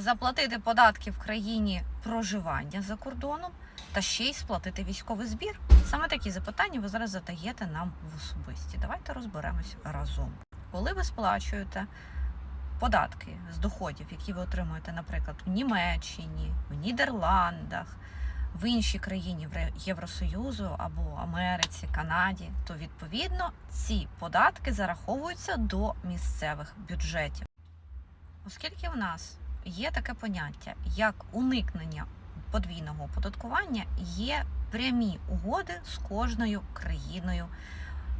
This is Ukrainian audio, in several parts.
заплатити податки в країні проживання за кордоном та ще й сплатити військовий збір? Саме такі запитання ви зараз задаєте нам в особисті. Давайте розберемось разом. Коли ви сплачуєте податки з доходів, які ви отримуєте, наприклад, в Німеччині, в Нідерландах, в іншій країні Євро- Євросоюзу або Америці, Канаді, то відповідно ці податки зараховуються до місцевих бюджетів. Оскільки в нас є таке поняття, як уникнення подвійного оподаткування, є прямі угоди з кожною країною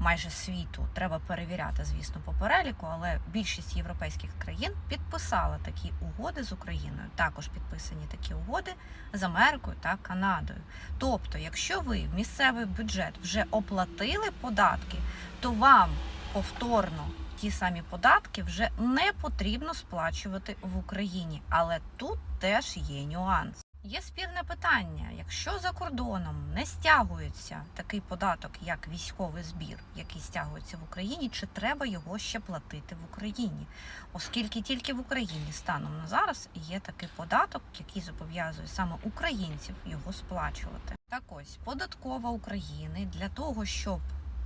майже світу. Треба перевіряти, звісно, по переліку, але більшість європейських країн підписала такі угоди з Україною. Також підписані такі угоди з Америкою та Канадою. Тобто, якщо ви в місцевий бюджет вже оплатили податки, то вам повторно ті самі податки вже не потрібно сплачувати в Україні. Але тут теж є нюанс. Є спірне питання: якщо за кордоном не стягується такий податок, як військовий збір, який стягується в Україні, чи треба його ще платити в Україні? Оскільки тільки в Україні станом на зараз є такий податок, який зобов'язує саме українців його сплачувати. Так ось податкова України для того, щоб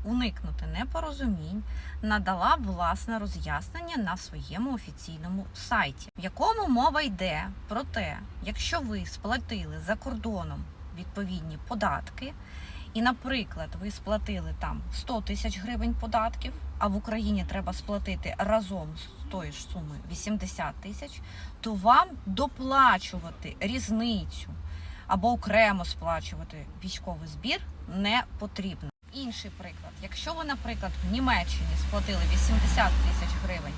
уникнути непорозумінь, надала власне роз'яснення на своєму офіційному сайті, в якому мова йде про те, якщо ви сплатили за кордоном відповідні податки, і, наприклад, ви сплатили там 100 тисяч гривень податків, а в Україні треба сплатити разом з тої ж суми 80 тисяч, то вам доплачувати різницю або окремо сплачувати військовий збір не потрібно. Інший приклад, якщо ви, наприклад, в Німеччині сплатили 80 тисяч гривень,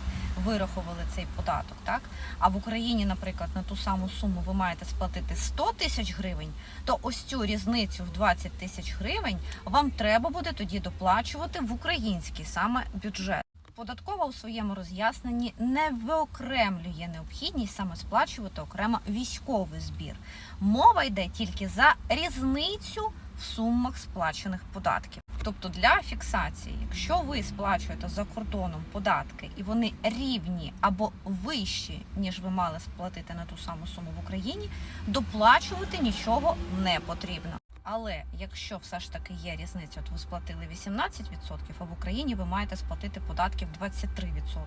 вирахували цей податок, так а в Україні, наприклад, на ту саму суму ви маєте сплатити 100 тисяч гривень, то ось цю різницю в 20 тисяч гривень вам треба буде тоді доплачувати в український саме бюджет. Податкова у своєму роз'ясненні не виокремлює необхідність саме сплачувати окремо військовий збір. Мова йде тільки за різницю в сумах сплачених податків. Тобто для фіксації, якщо ви сплачуєте за кордоном податки і вони рівні або вищі, ніж ви мали сплатити на ту саму суму в Україні, доплачувати нічого не потрібно. Але якщо все ж таки є різниця, от ви сплатили 18%, а в Україні ви маєте сплатити податків 23%,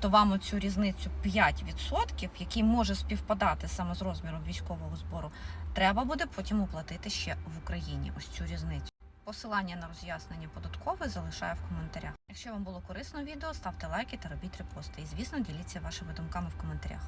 то вам оцю різницю 5%, який може співпадати саме з розміром військового збору, треба буде потім оплатити ще в Україні ось цю різницю. Посилання на роз'яснення податкове залишаю в коментарях. Якщо вам було корисно відео, ставте лайки та робіть репости. І звісно, діліться вашими думками в коментарях.